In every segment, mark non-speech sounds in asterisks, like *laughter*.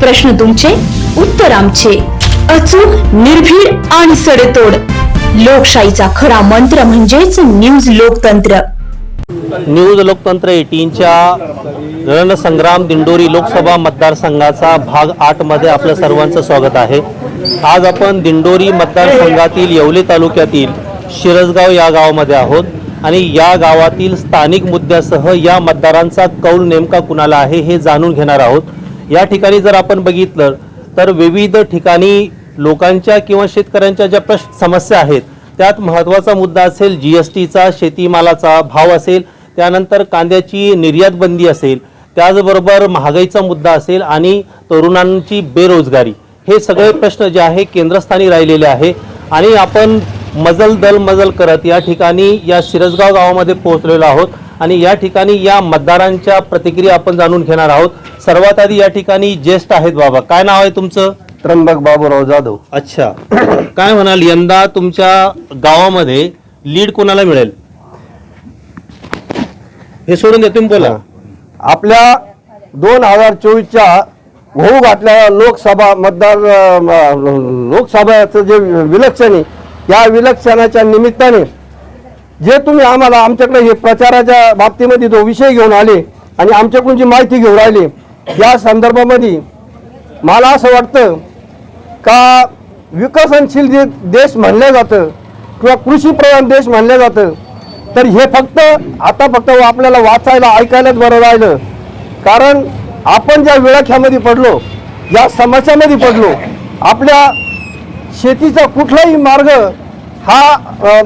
प्रश्न तुमचे उत्तर आमचे. अचूक निर्भीड आणि सडेतोड. लोकशाहीचा खरा मंत्र म्हणजेच न्यूज लोकतंत्र. न्यूज लोकतंत्र एटीनच्या रणसंग्राम दिंडोरी लोकसभा मतदारसंघाचा भाग आठमध्ये आपलं सर्वांचं स्वागत आहे. आज आपण दिंडोरी मतदारसंघातील येवले तालुक्यातील शिरसगाव या गावामध्ये आहोत आणि या गावातील स्थानिक मुद्द्यासह या मतदारांचा कौल नेमका कुणाला आहे हे जाणून घेणार आहोत. या ठिकाणी जर आपण बघितलं तर विविध ठिकाणी लोकांच्या किंवा शेतकऱ्यांच्या ज्या प्रश्न समस्या आहेत त्यात महत्त्वाचा मुद्दा असेल जी एस टीचा शेतीमालाचा भाव असेल त्यानंतर कांद्याची निर्यात बंदी असेल त्याचबरोबर महागाईचा मुद्दा असेल आणि तरुणांची बेरोजगारी. हे सगळे प्रश्न जे आहे केंद्रस्थानी राहिलेले आहे आणि आपण मजल दल मजल करत या ठिकाणी या शिरसगाव गावामध्ये पोहोचलेलो आहोत. आणि या ठिकाणी या मतदारांच्या प्रतिक्रिया आपण जाणून घेणार आहोत. सर्वात आधी या ठिकाणी ज्येष्ठ आहेत बाबा. काय नाव आहे तुमचं? त्र्यंबक बाबूराव जाधव. अच्छा. काय म्हणाल यंदा तुमच्या गावामध्ये लीड कोणाला मिळेल? हे सोडून द्या तुम्ही बोला. आपल्या दोन हजार चोवीसच्या होऊ घातल्या लोकसभा मतदार लोकसभाचं जे विलक्षण आहे या विलक्षणाच्या निमित्ताने जे तुम्ही आम्हाला आमच्याकडे हे प्रचाराच्या बाबतीमध्ये जो विषय घेऊन आले आणि आमच्याकडून जी माहिती घेऊन राहिली या संदर्भामध्ये मला असं वाटतं का विकसनशील जे देश म्हणलं जातं किंवा कृषीप्रधान देश म्हणलं जातं तर हे फक्त आता फक्त आपल्याला वाचायला ऐकायलाच बरं राहिलं. कारण आपण ज्या विळख्यामध्ये पडलो या समस्यामध्ये पडलो आपल्या शेतीचा कुठलाही मार्ग हा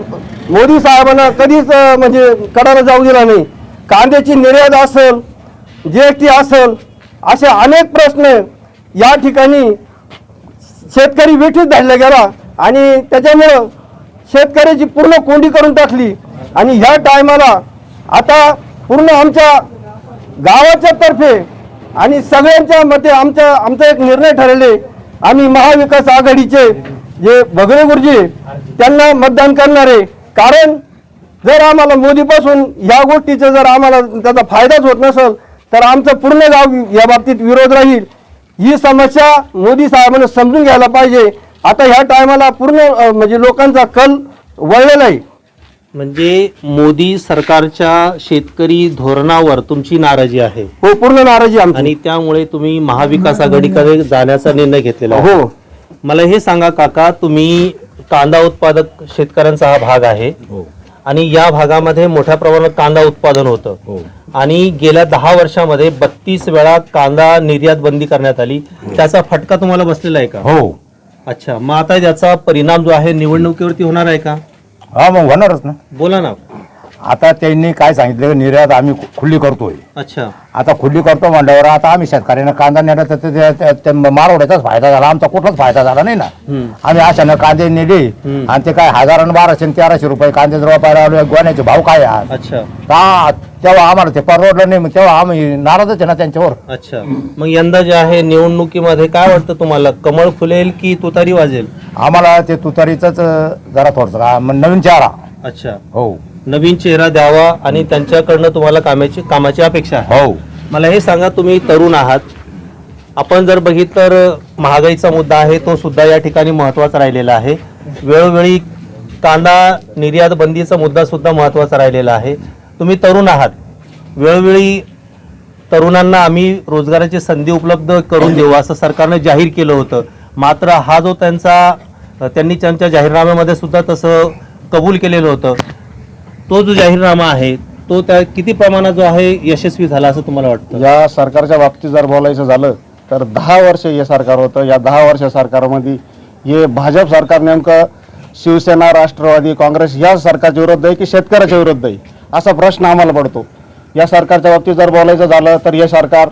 मोदी साहेबांना कधीच म्हणजे कडाला जाऊ दिला नाही. कांद्याची निर्यात असेल जी एस टी असेल असे अनेक प्रश्न या ठिकाणी शेतकरी वेठीत धरला गेला आणि त्याच्यामुळं शेतकऱ्याची पूर्ण कोंडी करून टाकली. आणि ह्या टायमाला आता पूर्ण आमच्या गावाच्या तर्फे आणि सगळ्यांच्या मते आमच्या आमचा एक निर्णय ठरले. आम्ही महाविकास आघाडीचे जे भगवे गुरुजी त्यांना मतदान करणार. आहे कारण जर आम्हाला मोदीपासून ह्या गोष्टीचा जर आम्हाला त्याचा फायदाच होत नसेल तर आमचं पूर्ण गाव या बाबतीत विरोध राहील. ही समस्या मोदी साहेबांना समजून घ्यायला पाहिजे. आता ह्या टायमाला पूर्ण म्हणजे लोकांचा कल वळलेला आहे. म्हणजे मोदी सरकारच्या शेतकरी धोरणावर तुमची नाराजी आहे. हो पूर्ण नाराजी आणि त्यामुळे तुम्ही महाविकास आघाडीकडे जाण्याचा निर्णय घेतलेला हो. मला हे सांगा काका तुम्ही कांदा उत्पादक शेतकऱ्यांचा हा भाग आहे. आणि या भागामध्ये मोठ्या प्रमाणात कांदा उत्पादन होतं. आणि गेल्या दहा वर्षामध्ये बत्तीस वेळा कांदा निर्यात बंदी करण्यात आली. त्याचा फटका तुम्हाला बसलेला आहे का? हो. अच्छा मग आता याचा परिणाम जो आहे निवडणुकीवरती होणार आहे का? हा मग होणारच ना. बोला ना. आता त्यांनी काय सांगितलं? निर्यात आम्ही खु- खुली करतोय. अच्छा. आता खुली करतो म्हणल्यावर आता आम्ही शेतकऱ्यांना कांदा नेला तर ते- ते- ते मारवड्याचाच फायदा झाला. आमचा कुठलाच फायदा झाला नाही ना. आम्ही अशानं कांदे नेले. आणि ते काय हजारानं बाराशे आणि तेराशे रुपये कांदे जर वापरायला आलो गोण्याचे भाव काय आज अच्छा. का तेव्हा आम्हाला ते परवडलं नाही. मग तेव्हा आम्ही नाराजच आहे ना त्यांच्यावर. अच्छा. मग यंदा जे आहे निवडणुकीमध्ये काय वाटतं तुम्हाला? कमळ फुलेल की तुतारी वाजेल? आम्हाला ते तुतारीच जरा थोडस नवीन चेहरा. अच्छा. हो. नवीन चेहरा द्यावा आणि त्यांच्याकडनं तुम्हाला कामाची कामाची अपेक्षा आहे. हो. मला हे सांगा तुम्ही तरुण आहात. आपण जर बघितलं तर महागाईचा मुद्दा आहे तो सुद्धा या ठिकाणी महत्त्वाचा राहिलेला आहे. वेळोवेळी कांदा निर्यात बंदीचा मुद्दा सुद्धा महत्त्वाचा राहिलेला आहे. तुम्ही तरुण आहात. वेळोवेळी तरुणांना आम्ही रोजगाराची संधी उपलब्ध करून देऊ असं सरकारने जाहीर केलं होतं. मात्र हा जो त्यांचा त्यांनी त्यांच्या जाहीरनाम्यामध्ये सुद्धा तसं कबूल केलेलं होतं. तो जो जाहीरनामा आहे तो त्या किती प्रमाणात जो आहे यशस्वी झाला असं तुम्हाला वाटतं? या सरकारच्या बाबतीत जर बोलायचं झालं तर दहा वर्ष हे सरकार होतं. या दहा वर्ष सरकारमध्ये हे भाजप सरकार नेमकं शिवसेना राष्ट्रवादी काँग्रेस या सरकारच्या विरुद्ध आहे की शेतकऱ्याच्या विरुद्ध आहे? असा प्रश्न आम्हाला पडतो. या सरकारच्या बाबतीत जर बोलायचं झालं तर हे सरकार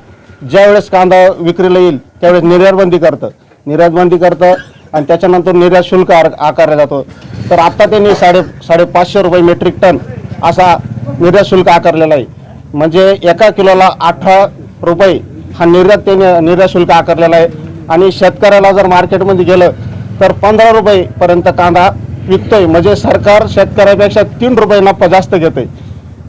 ज्यावेळेस कांदा विक्रीला येईल त्यावेळेस निर्यातबंदी करतं. निर्यातबंदी करतं आणि त्याच्यानंतर निर्यात शुल्क आकारला जातो. तर आत्ता त्यांनी साडे साडेपाचशे रुपये मेट्रिक टन असा निर्यात शुल्क आकारलेला आहे. म्हणजे एका किलोला अठरा रुपये हा निर्यात त्याने निर्यात शुल्क आकारलेला आहे. आणि शेतकऱ्याला जर मार्केटमध्ये गेलं तर पंधरा रुपयेपर्यंत कांदा विकतोय. म्हणजे सरकार शेतकऱ्यापेक्षा तीन रुपये नफा जास्त घेतोय.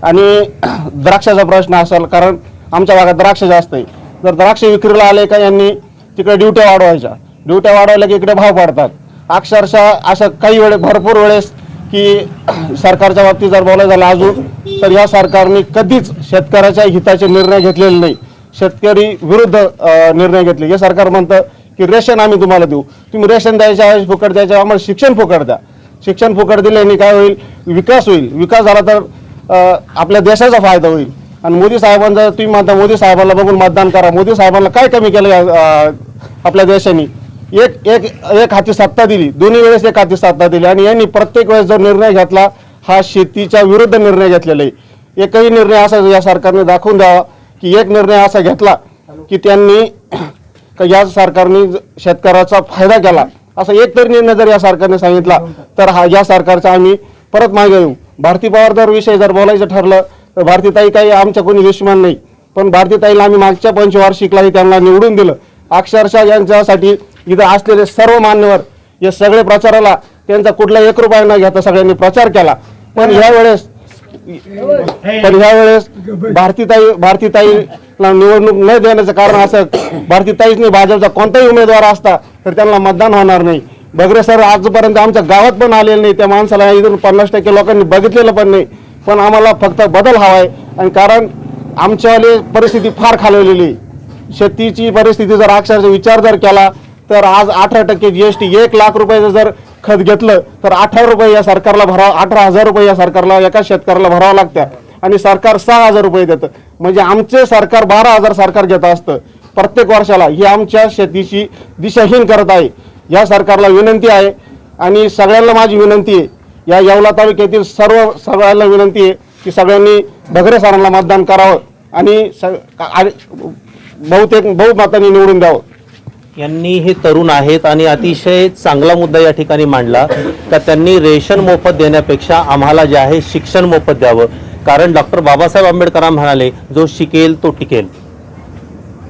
आणि *clears throat* द्राक्षाचा प्रश्न असेल कारण आमच्या भागात द्राक्ष जास्त आहे. जर द्राक्ष विक्रीला आले का यांनी तिकडे ड्युट्या वाढवायच्या. ड्युट्या वाढवल्या की इकडे भाव पडतात. अक्षरशः असं काही वेळे भरपूर वेळेस की *clears throat* सरकारच्या बाबतीत जर बोलायचं झालं अजून तर या सरकारने कधीच शेतकऱ्याच्या हिताचे निर्णय घेतलेले नाही. शेतकरी विरुद्ध निर्णय घेतले. हे सरकार म्हणतं की रेशन आम्ही तुम्हाला देऊ. तुम्ही रेशन द्यायच्या फुकट द्यायच्या आम्हाला शिक्षण फुकट द्या. शिक्षण फुकट दिल्याने काय होईल? विकास होईल. विकास झाला तर आपल्या देशाचा फायदा होईल. आणि मोदी साहेबांचा तुम्ही म्हणता मोदी साहेबांना बघून मतदान करा. मोदी साहेबांना काय कमी केलं आपल्या देशाने? एक एक एक हाती सत्ता दिली. दोन्ही वेळेस एक हाती सत्ता दिली. आणि यांनी प्रत्येक वेळेस जो निर्णय घेतला हा शेतीच्या विरुद्ध निर्णय घेतलेला आहे. एकही निर्णय असा या सरकारने दाखवून द्यावा की एक निर्णय असा घेतला की त्यांनी या सरकारने ज- शेतकऱ्याचा फायदा केला. असा एक तरी निर्णय जर या सरकारने सांगितला तर हा या सरकारचा आम्ही परत मागे येऊ. भारती पवार जर विषय जर बोलायचं ठरलं तर भारतीताई काही आमच्या कोणी दुश्मन नाही. पण भारतीताईला आम्ही मागच्या पंचवार्षिकलाही त्यांना निवडून दिलं. अक्षरशः यांच्यासाठी इथं असलेले सर्व मान्यवर हे सगळे प्रचाराला त्यांचा कुठला एक रुपया न घेता सगळ्यांनी प्रचार केला. पण यावेळेस पण ह्यावेळेस भारतीताई भारतीताईला निवडणूक न देण्याचं कारण असं भारतीताईच नाही भाजपचा कोणताही उमेदवार असता तर त्यांना मतदान होणार नाही. बगरे सर आजपर्यंत आमच्या गावात पण आलेले नाही. त्या माणसाला इथून पन्नास टक्के लोकांनी बघितलेलं पण नाही. पण आम्हाला फक्त बदल हवा आहे आणि कारण आमच्यावाली परिस्थिती फार खालवलेली आहे. शेतीची परिस्थिती जर अक्षरशः विचार जर केला तर आज अठरा टक्के जीएसटी एक लाख रुपयाचं जर खत घेतलं तर अठरा रुपये या सरकारला भरावं अठरा हजार रुपये या सरकारला एका शेतकऱ्याला भरावं लागत्या. आणि सरकार सहा हजार रुपये देतं. म्हणजे आमचे सरकार बारा हजार सरकार घेत असतं. प्रत्येक वर्षाला ही आमच्या शेतीची दिशाहीन करत आहे. या सरकारला विनंती आहे. आणि सगळ्यांना माझी विनंती आहे. या येवला तालुक्यातील सर्व सगळ्यांना विनंती आहे की सगळ्यांनी भगरे सरांना मतदान करावं आणि स आणि बहुतेक बहुमतांनी निवडून द्यावं. यांनी हे तरुण आहेत आणि अतिशय चांगला मुद्दा या ठिकाणी मांडला का त्यांनी रेशन मोफत देण्यापेक्षा आम्हाला जे आहे शिक्षण मोफत द्यावं. कारण डॉक्टर बाबासाहेब आंबेडकर म्हणाले जो शिकेल तो टिकेल.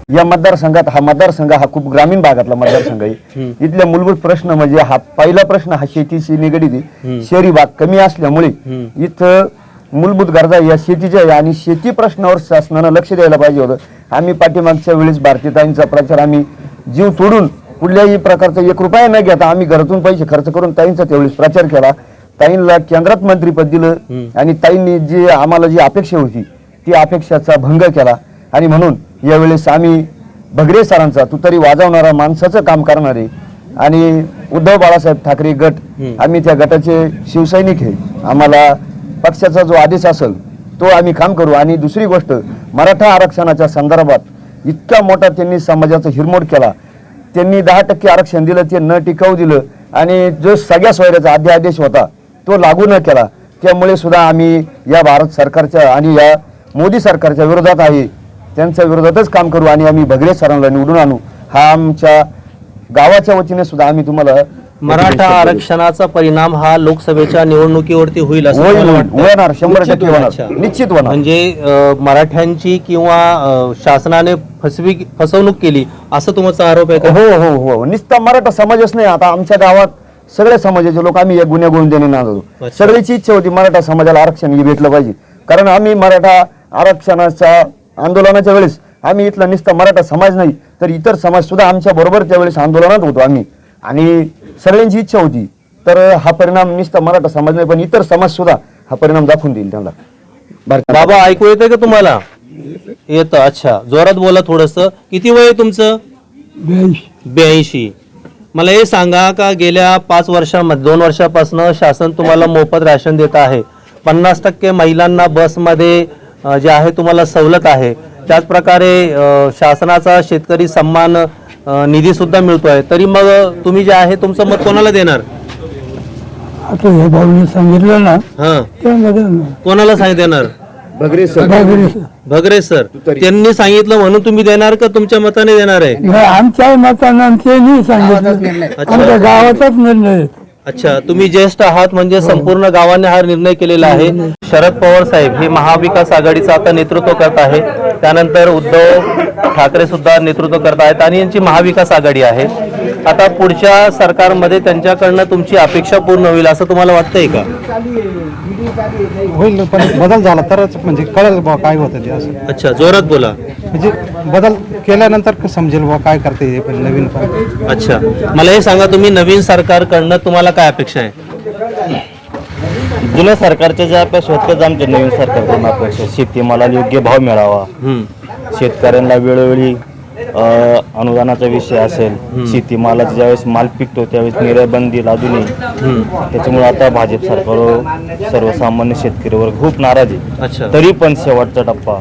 या मतदारसंघात हा मतदारसंघ हा खूप ग्रामीण भागातला मतदारसंघ आहे. इथले मूलभूत प्रश्न म्हणजे हा पहिला प्रश्न हा शेतीशी निगडीत आहे. शहरी भाग कमी असल्यामुळे इथं मूलभूत गरजा या शेतीच्या आहे आणि शेती प्रश्नावर शासनानं लक्ष द्यायला पाहिजे होतं. आम्ही पाठीमागच्या वेळेस भारतीताईंचा प्रचार आम्ही जीव तोडून कुठल्याही प्रकारचा एक रुपया न घेता आम्ही घरातून पैसे खर्च करून ताईंचा त्यावेळेस प्रचार केला. ताईंना केंद्रात मंत्रीपद दिलं आणि ताईंनी जी आम्हाला जी अपेक्षा होती ती अपेक्षाचा भंग केला. आणि म्हणून यावेळेस आम्ही भगरे सरांचा तुतारी वाजवणारा माणसाचं काम करणारे आणि उद्धव बाळासाहेब ठाकरे गट आम्ही त्या गटाचे शिवसैनिक आहे. आम्हाला पक्षाचा जो आदेश असेल तो आम्ही काम करू. आणि दुसरी गोष्ट मराठा आरक्षणाच्या संदर्भात इतका मोठा त्यांनी समाजाचा हिरमोड केला. त्यांनी दहा टक्के आरक्षण दिलं ते न टिकाऊ दिलं. आणि जो सगळ्या सोयऱ्याचा अध्यादेश होता तो लागू न केला. त्यामुळे सुद्धा आम्ही या भारत सरकारच्या आणि या मोदी सरकारच्या विरोधात आहे. त्यांच्या विरोधातच काम करू आणि आम्ही भगरे सरांना निवडून आणू. हा आमच्या गावाच्या वतीने सुद्धा आम्ही तुम्हाला मराठा आरक्षणाचा परिणाम हा लोकसभेच्या निवडणुकीवरती होईल असं होईल, तुम्हाला होईल. वाटतंय? होणार, शंभर निश्चित होणार. होणार. अच्छा. निश्चित होणार. म्हणजे अं, मराठ्यांची किंवा अं, शासनाने फसवी फसवणूक केली असं तुमचा आरोप आहे का हो हो हो नुसता मराठा समाजच नाही आता आमच्या गावात सगळ्या समाजाचे लोक आम्ही या गुन्हे गुण देणे नांदतो अच्छा. सगळ्याची इच्छा होती मराठा समाजाला आरक्षण हे भेटलं पाहिजे कारण आम्ही मराठा आरक्षणाच्या आंदोलनाच्या वेळेस आम्ही इथला नुसता मराठा समाज नाही तर इतर समाज सुद्धा आमच्या बरोबर त्यावेळेस आंदोलनात होतो आम्ही आणि सगळ्यांची इच्छा होती. तर हा परिणाम नुसता मराठा समाज नाही पण इतर समाज सुद्धा हा परिणाम दाखवून देईल त्यांना. बाबा ऐकू येतंय का तुम्हाला? येतं अच्छा. जोरात बोला थोडस. किती वय आहे तुमचं? ब्याऐंशी. मला हे सांगा का गेल्या पाच वर्षामध्ये दोन वर्षापासून शासन तुम्हाला मोफत राशन देत आहे. पन्नास टक्के महिलांना बसमध्ये अं, जे आहे तुम्हाला सवलत आहे. त्याच प्रकारे अं, शासनाचा शेतकरी सन्मान अं, निधी सुद्धा मिळतोय. तरी मग तुम्ही जे आहे तुमचं मत कोणाला देणार? आता हे भाऊने सांगितलं ना हा. त्यामध्ये कोणाला सांग देणार? भगरे सर. भगरे सर. त्यांनी सांगितलं म्हणून तुम्ही देणार का तुमच्या मताने देणार आहे? नाही, आमच्या मतानं नाही सांगितलं. आमच्या गावाचाच निर्णय आहे. अच्छा तुम्ही ज्येष्ठ आहात म्हणजे संपूर्ण गावाने हा निर्णय केलेला आहे. शरद पवार साहेब हे महाविकास आघाडीचं आता नेतृत्व करत आहे. त्यानंतर उद्धव ठाकरे सुद्धा नेतृत्व करत आहेत आणि यांची महाविकास आघाडी आहे. आता पुढच्या सरकारमध्ये त्यांच्याकडनं तुमची अपेक्षा पूर्ण होईल असं तुम्हाला वाटतंय का? होईल पण बदल झाला तरच म्हणजे कळेल बुवा काय होतं ते असं. अच्छा जोरात बोला. म्हणजे बदल केल्यानंतर समजेल बुवा काय करते हे पण नवीन पण. अच्छा मला हे सांगा तुम्ही नवीन सरकारकडनं तुम्हाला काय अपेक्षा आहे? जुन्या सरकारच्या ज्या अपेक्षा होत्या त्याच आमच्या नवीन सरकारकडून अपेक्षा आहे. शेतीमालाला योग्य भाव मिळावा. हम्म. शेतकऱ्यांना वेळोवेळी अनुदानाचा विषय असेल शेतीमालाचा ज्यावेळेस माल पिकतो त्यावेळेस निर्याबंदी लादू नये. त्याच्यामुळे आता भाजप सरकार सर्वसामान्य शेतकरी वर्ग खूप नाराज आहे. तरी पण शेवटचा टप्पा.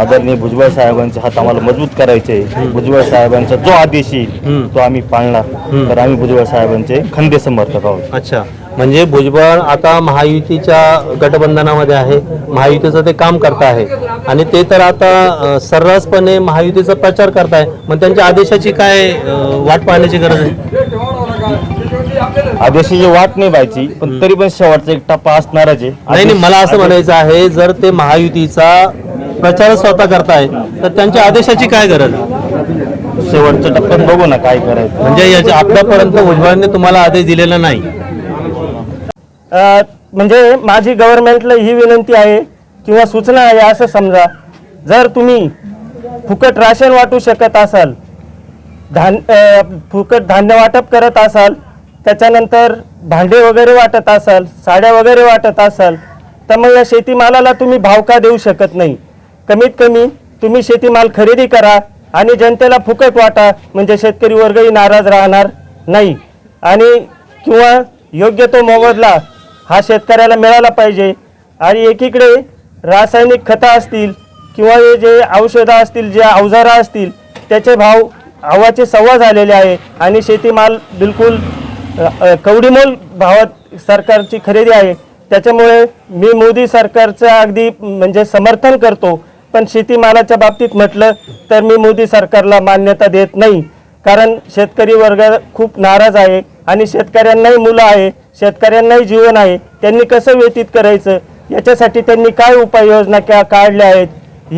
आदरणीय भुजबळ साहेबांचे हात आम्हाला मजबूत करायचे. भुजबळ साहेबांचा जो आदेश येईल तो आम्ही पाळणार. तर आम्ही भुजबळ साहेबांचे खंदे समर्थक आहोत. अच्छा. म्हणजे भुजबळ आता महायुतीच्या गटबंधनामध्ये आहे. महायुतीचं ते काम करत आहे. आणि ते तर आता सर्रासपणे महायुतीचा प्रचार करताय मग त्यांच्या आदेशाची काय वाट पाहण्याची गरज आहे? आदेशाची वाट नाही पाहिजे पण तरी पण शेवटचा एक टप्पा असणारच आहे. नाही नाही मला असं म्हणायचं आहे जर ते महायुतीचा प्रचार स्वतः करताय तर त्यांच्या आदेशाची काय गरज शेवटच्या टप्प्यात बघू ना काय करायचं. म्हणजे याच्या आतापर्यंत भुजबळांनी तुम्हाला आदेश दिलेला नाही. म्हणजे माझी गव्हर्नमेंटला ही विनंती आहे किंवा सूचना आहे असं समजा जर तुम्ही फुकट राशन वाटू शकत असाल धान फुकट धान्य वाटप करत असाल त्याच्यानंतर भांडे वगैरे वाटत असाल साड्या वगैरे वाटत असाल तर मग या शेतीमालाला तुम्ही भाव का देऊ शकत नाही? कमीत कमी तुम्ही शेतीमाल खरेदी करा आणि जनतेला फुकट वाटा म्हणजे शेतकरी वर्गही नाराज राहणार नाही. आणि किंवा योग्य तो मोबदला हा शेतकऱ्याला मिळाला पाहिजे. आणि एकीकडे रासायनिक खतं असतील किंवा हे जे औषधं असतील जे अवजारं असतील त्याचे भाव हवाचे सव्वा झालेले आहे. आणि शेतीमाल बिलकुल कवडीमोल भावात सरकारची खरेदी आहे. त्याच्यामुळे मी मोदी सरकारचं अगदी म्हणजे समर्थन करतो. पण शेतीमालाच्या बाबतीत म्हटलं तर मी मोदी सरकारला मान्यता देत नाही. कारण शेतकरी वर्ग खूप नाराज आहे. आणि शेतकऱ्यांनाही मुलं आहे शेतकऱ्यांनाही जीवन आहे त्यांनी कसं व्यतीत करायचं? याच्यासाठी त्यांनी काय उपाययोजना क्या काढल्या आहेत?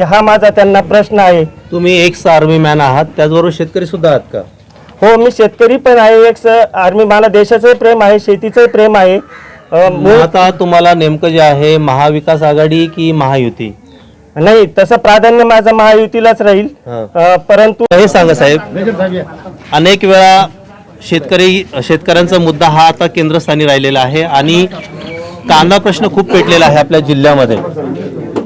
हा माझा त्यांना प्रश्न आहे. तुम्ही एक्स आर्मी मॅन आहात त्याचबरोबर शेतकरी सुद्धा आहात का? हो मी शेतकरी पण आहे एक आर्मी मला देशाचंही प्रेम आहे शेतीचंही प्रेम आहे. आता तुम्हाला नेमकं जे आहे महाविकास आघाडी की महायुती? नाही तसं प्राधान्य माझं महायुतीलाच राहील. परंतु हे सांगा साहेब. अनेक वेळा शेतकरी शेतकऱ्यांचा मुद्दा हा आता केंद्रस्थानी राहिलेला आहे आणि कांदा प्रश्न खूप पेटलेला आहे आपल्या जिल्ह्यामध्ये.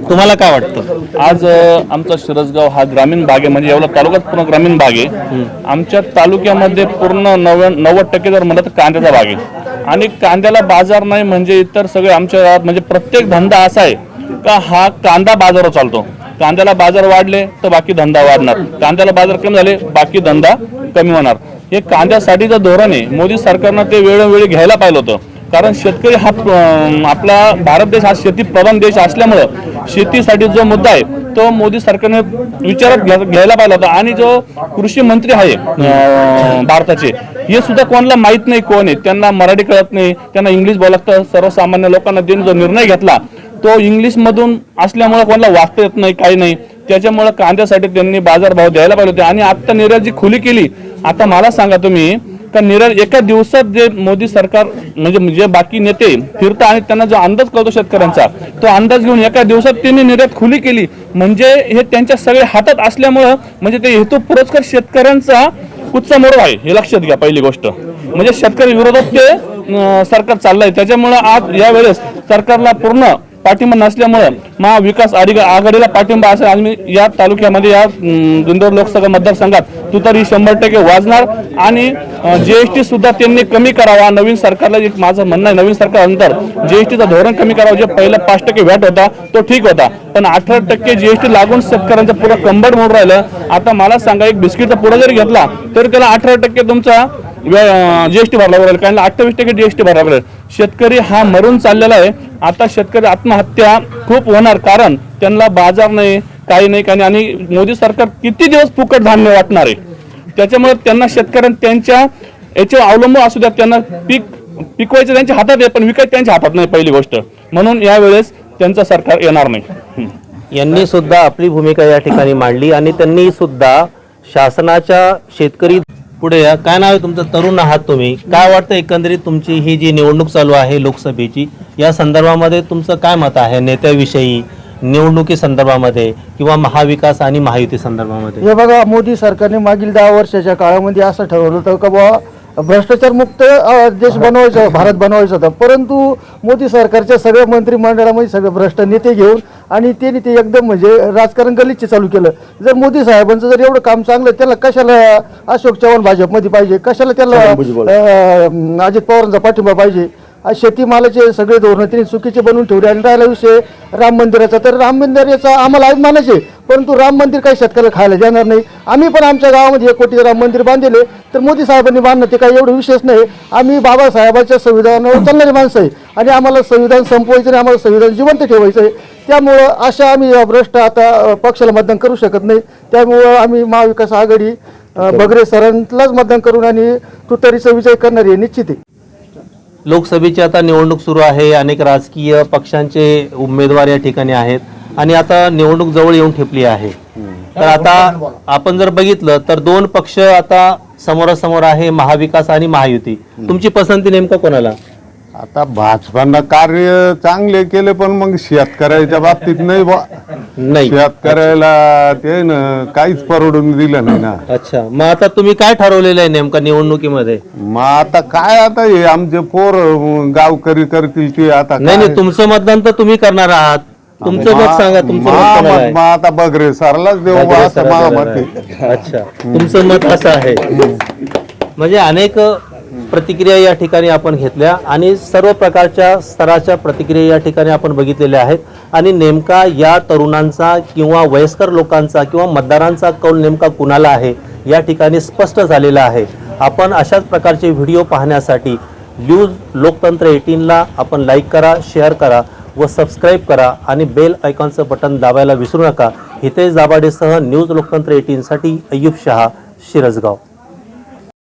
तुम्हाला काय वाटतं? आज आमचा शिरसगाव हा ग्रामीण भाग आहे म्हणजे एवढा तालुकाच पूर्ण ग्रामीण भाग आहे. आमच्या तालुक्यामध्ये पूर्ण नव्या नव्वद टक्के जर म्हणलं तर कांद्याचा भाग आहे. आणि कांद्याला बाजार नाही म्हणजे इतर सगळे आमच्या म्हणजे प्रत्येक धंदा असा आहे का हा कांदा बाजारावर चालतो. कांद्याला बाजार वाढले तर बाकी धंदा वाढणार. कांद्याला बाजार कमी झाले बाकी धंदा कमी होणार. हे कांद्यासाठीचं धोरण आहे. मोदी सरकारनं ते वेळोवेळी घ्यायला पाहिलं होतं. कारण शेतकरी हा आपला भारत देश हा शेती प्रधान देश असल्यामुळं शेतीसाठी जो मुद्दा आहे तो मोदी सरकारने विचारात घ्या- घ्यायला पाहिला होता. आणि जो कृषी मंत्री आहे भारताचे हे सुद्धा कोणाला माहीत नाही कोण आहे. त्यांना मराठी कळत नाही त्यांना इंग्लिश बोलत सर्वसामान्य लोकांना देऊन जो निर्णय घेतला तो इंग्लिशमधून असल्यामुळं असल्यामुळे कोणाला वाचता येत नाही काही नाही. त्याच्यामुळं कांद्यासाठी त्यांनी बाजारभाव द्यायला पाहिजे होते. आणि आता निर्यात जी खुली केली. आता मला सांगा तुम्ही का निर्यात एका दिवसात जे मोदी सरकार म्हणजे जे बाकी नेते फिरता आणि त्यांना जो अंदाज कळतो शेतकऱ्यांचा तो अंदाज घेऊन एका दिवसात त्यांनी निर्यात खुली केली. म्हणजे हे त्यांच्या सगळे हातात असल्यामुळं म्हणजे ते हेतू पुरस्कार शेतकऱ्यांचा कुच्चा मोड आहे? हे लक्षात घ्या पहिली गोष्ट. म्हणजे शेतकरी विरोधात ते सरकार चाललंय. त्याच्यामुळं आज यावेळेस सरकारला पूर्ण पाठिंबा नसल्यामुळं महाविकास आघाडीला पाठिंबा असेल. आणि या तालुक्यामध्ये या अं, लोकसभा मतदारसंघात तुतारी शंभर टक्के वाजणार. आणि जीएसटी सुद्धा त्यांनी कमी करावा. नवीन सरकारला एक माझं म्हणणं आहे नवीन सरकारनंतर जीएसटीचं धोरण कमी करावं. जे पहिलं पाच टक्के व्हॅट होता तो ठीक होता. पण अठरा टक्के जीएसटी लागून शेतकऱ्यांचं पुरं कंबड मोड राहिलं. आता मला सांगा एक बिस्किटचा पुढं जरी घेतला तरी त्याला अठरा टक्के तुमचा जीएसटी भरला लागेल कारण अठ्ठावीस टक्के जीएसटी भरला लागेल शेतकरी हा मरून चाललेला आहे. आता शेतकरी आत्महत्या खूप होणार. कारण त्यांना बाजार नाही काही नाही काही नाही. आणि मोदी सरकार किती दिवस फुकट धान्य वाटणार आहे? त्याच्यामुळे त्यांना शेतकऱ्यांना त्यांच्या याच्यावर अवलंबून असू द्या. त्यांना पीक पिकवायचं त्यांच्या हातात आहे पण विकायचं त्यांच्या हातात नाही पहिली गोष्ट. म्हणून यावेळेस त्यांचं सरकार येणार नाही. यांनी सुद्धा आपली भूमिका या ठिकाणी मांडली आणि त्यांनी सुद्धा शासनाच्या शेतकरी पुढे या. काय नाव आहे तुमचं? तरुण आहात तुम्ही. काय वाटतं एकंदरीत तुमची ही जी निवडणूक चालू आहे लोकसभेची या संदर्भामध्ये तुमचं काय मत आहे? नेत्याविषयी निवडणुकी संदर्भामध्ये किंवा महाविकास आणि महायुती संदर्भामध्ये? हे बघा मोदी सरकारने मागील दहा वर्षाच्या काळामध्ये असं ठरवलं होतं का बुवा भ्रष्टाचार मुक्त अ, देश बनवायचा *coughs* भारत बनवायचा होता. परंतु मोदी सरकारच्या सगळ्या मंत्रिमंडळामध्ये सगळे भ्रष्ट नेते घेऊन आणि ते नेते एकदम म्हणजे राजकारण गलिच्छ चालू केलं. जर मोदी साहेबांचं जर एवढं काम चांगलं त्याला कशाला अशोक चव्हाण भाजपमध्ये पाहिजे? कशाला त्याला अजित पवारांचा पाठिंबा पाहिजे? आज शेतीमालाचे सगळे धोरणं त्यांनी चुकीचे बनवून ठेवले आणि राहिला विषय राम मंदिराचा. तर राम मंदिराचा आम्हाला अभिमानच परंतु राम मंदिर काही शेतकऱ्याला खायला देणार नाही. आम्ही पण आमच्या गावामध्ये एक कोटी राम मंदिर बांधले तर मोदी साहेबांनी बांधणं ते काही एवढं विशेष नाही. आम्ही बाबासाहेबांच्या संविधानावर चालणारी माणसं आहे. आणि आम्हाला संविधान संपवायचं आणि आम्हाला संविधान जिवंत ठेवायचं आहे. त्यामुळं अशा आम्ही भ्रष्ट आता पक्षाला मतदान करू शकत नाही. त्यामुळं आम्ही महाविकास आघाडी बगरे सरांनाच मतदान करून आणि तुतारीचा विजय करणारी आहे निश्चित आहे. लोकसभेची आता निवडणूक सुरू आहे. अनेक राजकीय पक्षांचे उमेदवार या ठिकाणी आहेत. आणि आता निवडणूक जवळ येऊन ठेपली आहे. तर आता आपण जर बघितलं तर दोन पक्ष आता समोरासमोर आहे महाविकास आणि महायुती. तुमची पसंती नेमकं कोणाला? आता भाजपानं कार्य चांगले केले पण मग शेतकऱ्याच्या बाबतीत नाही बा. नाही. शेतकऱ्याला ते न काहीच परवडून दिलं नाही ना. अच्छा. मग आता तुम्ही काय ठरवलेलं आहे नेमका निवडणुकीमध्ये? मग आता काय आता हे आमचे पोर अं, गावकरी करतील ते आता नाही नाही. तुमचं मतदान तर तुम्ही करणार आहात. तुमचं मत सांगा तुमचं मत कोणाला आहे? मग आता बगरे सरलाच बा माझं मत. आहे. अच्छा तुमचं मत असं आहे म्हणजे अनेक प्रतिक्रिया या ठिकाणी आपण घेतल्या आणि सर्व प्रकारच्या स्तराच्या प्रतिक्रिया या ठिकाणी आपण बघितलेल्या आहेत आणि नेमका या तरुणांचा किंवा वयस्कर लोकांचा किंवा मतदारांचा कौल नेमका कुणाला आहे या ठिकाणी स्पष्ट झालेला आहे आपण अशाच प्रकारचे व्हिडिओ पाहण्यासाठी न्यूज लोकतंत्र एटीनला आपण लाईक करा शेअर करा व सबस्क्राईब करा आणि बेल आयकॉनचं बटन दाबायला विसरू नका. हितेश दाभाडेसह न्यूज लोकतंत्र एटीनसाठी अय्यूब शहा शिरसगाव.